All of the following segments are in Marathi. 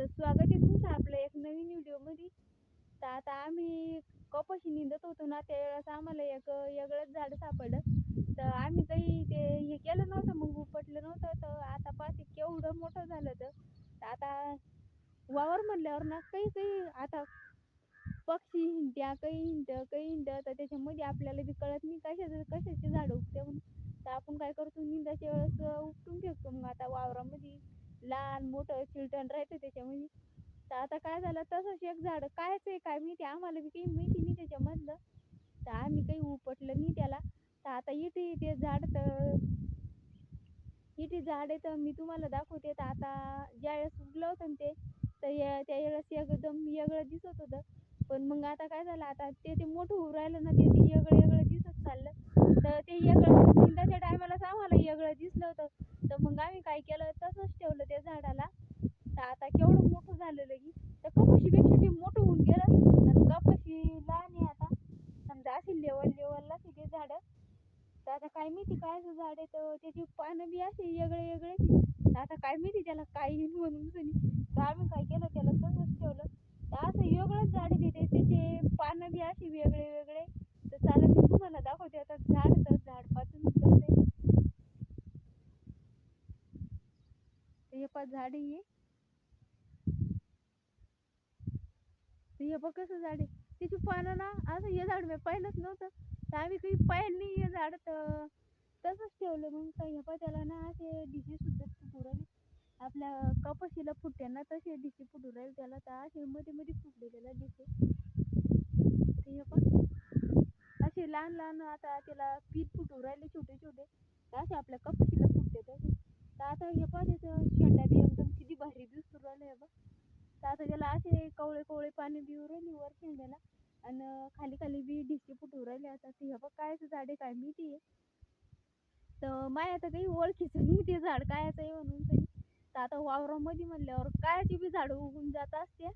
तर स्वागत आहे तुमचं आपलं एक नवीन व्हिडिओमध्ये. तर आता आम्ही कपाशी निंदत होतो ना त्यावेळेस आम्हाला एक वेगळंच झाड सापडलं. तर आम्ही काही ते हे केलं नव्हतं मग उपटलं नव्हतं. तर आता पाहते केवढं मोठं झालं तर. तर आता वावर म्हणल्यावर ना काही काही आता पक्षी हिंड्या काही हिंडतं काही हिंडतं. तर त्याच्यामध्ये आपल्याला बी कळत नाही कशाचं कशाचे झाडं उगते म्हणून. तर आपण काय करतो निंदाच्या वेळेस उपटून फेकतो मग आता वावरामध्ये लहान मोठं चिलटण राहतं त्याच्यामध्ये. तर आता काय झालं? तसंच एक झाड. कायच आहे काय माहिती? आम्हाला बी काही माहिती नाही त्याच्यामधलं. तर आम्ही काही उपटलं नाही त्याला. तर आता इथे ते झाड तर इथे झाड आहे तर मी तुम्हाला दाखवते. तर आता ज्यावेळेस उगलं होतं ना ते तर या त्यावेळेस एकदम वेगळं दिसत होतं. पण मग आता काय झालं? आता ते ते मोठं होऊ राहिलं ना ते ते वेगळं वेगळं दिसत चाललं. तर ते वेगळं निंदाच्या टायमालाच आम्हाला वेगळं दिसलं होतं तर मग आम्ही काय केलं तसंच ठेवलं त्या झाडाला तर आता केवढं मोठं झालेलं की तर कपाशीपेक्षा ते मोठं होऊन गेलं आणि कपाशी लहान आहे आता समजा अशी लेवल लेवललाच आहे ते झाडं तर आता काय माहिती कायचं झाड आहे तर त्याची पानं बी असे वेगळे वेगळे आता काय माहिती त्याला काय येईल म्हणून तर आम्ही काय केलं त्याला तसंच ठेवलं. तर असं वेगळंच झाड आहे त्याचे पानं बी असे वेगळे वेगळे. तर चालेल मी तुम्हाला दाखवते. आता झाड तर झाडपासून कसं हे पा झाड आहे हे. हे बघ कसं झाड आहे. त्याची पानं ना असं हे झाड मी पाहिलंच नव्हतं. तर आम्ही काही पाहिलं नाही हे झाड. तर तसंच ठेवलं. मग काय पा त्याला ना असे डिशी सुद्धा फुटू राहिले. आपल्या कपाशीला फुटते ना तसे डिशी फुटू राहिले. त्याला तर असे मध्ये मध्ये फुटलेल्या डिशी तर हे असे लहान लहान आता त्याला पीठ फुटू राहिले छोटे छोटे. तर असे आपल्या कपाशीला फुटते तसे. तर आता हे पा त्याचं शेंडा बी एकदम किती भारी दिसू राहिलं हे बघ. तर आता त्याला असे कवळे कवळे पाणी बिऊ राहिले वर शेंड्याला. आणि खाली खाली बी डिशे फुटू राहिले. आता ते हे बघ कायचं झाडे काय माहिती आहे. तर माय आता काही ओळखीचं नाही ते झाड कायचं आहे म्हणून तरी. तर आता वावरामध्ये म्हणल्यावर कायची बी झाडं उगून जात असते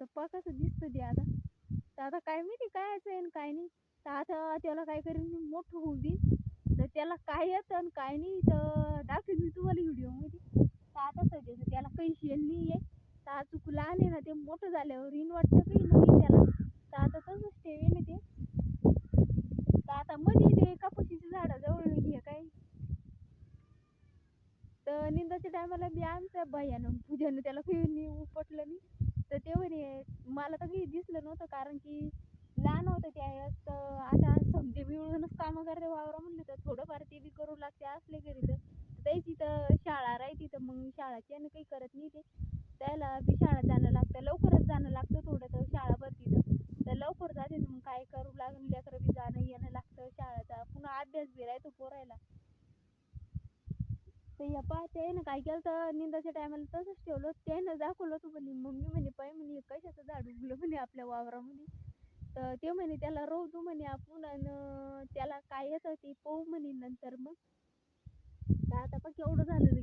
तर पा कसं दिसतं ते आता. तर आता काय माहिती कायचं आहे आणि काय नाही. तर आता त्याला काय करीन मी मोठं होऊ देईन तर त्याला काय येतं आणि काय नाही तर दाखवेन मी तुम्हाला व्हिडिओमध्ये. तर आता सध्याचं त्याला काही शेल नाही आहे तर चुकला चुक लहान आहे ना ते मोठं झाल्यावर इन वाटतं काही नाही त्याला तर आता तसंच ठेवेल ते तर आता मध्ये ते कापूशीच्या झाडाजवळ हे काय तर निंदाच्या टायमाला बी आमच्या भैयानं पूजानं त्याला काही उपटलं मी तर ते म्हणे मला तर काही दिसलं नव्हतं कारण की लहान होतं त्यावेळेस तर आता समजे मिळूनच कामं करते वावरा म्हणलं तर थोडंफार ते बी करू लागते असले घरी तर. त्याची तर शाळा राहते तर मग शाळाची आणि काही करत नाही ते. त्याला बी शाळा जाणं लागतं लवकरच जाणं लागतं थोडं तर शाळा भरती तर तर लवकर जाते ना मग काय करू लागून लेकरं बी जाणं येणं लागतं शाळेचा पुन्हा अभ्यास बी राहतो पोरायला तर या पा त्यानं काय केलं तर निंदाच्या टायमाला तसंच ठेवलं त्यानं दाखवलं होतं म्हणे मम्मी म्हणे पाय म्हणे कशाचं झाड उगलं म्हणे आपल्या वावरामध्ये? तर ते म्हणे त्याला रोवतो म्हणे आपण आणि त्याला काय येतं ते पाहू म्हणे नंतर मग. तर आता पण केवढं झालं रे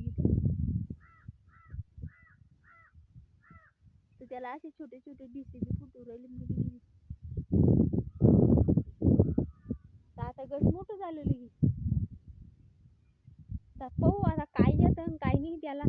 तर त्याला असे छोटे छोटे डिसे असतात. पाहू आता काही येतं काही नाही त्याला.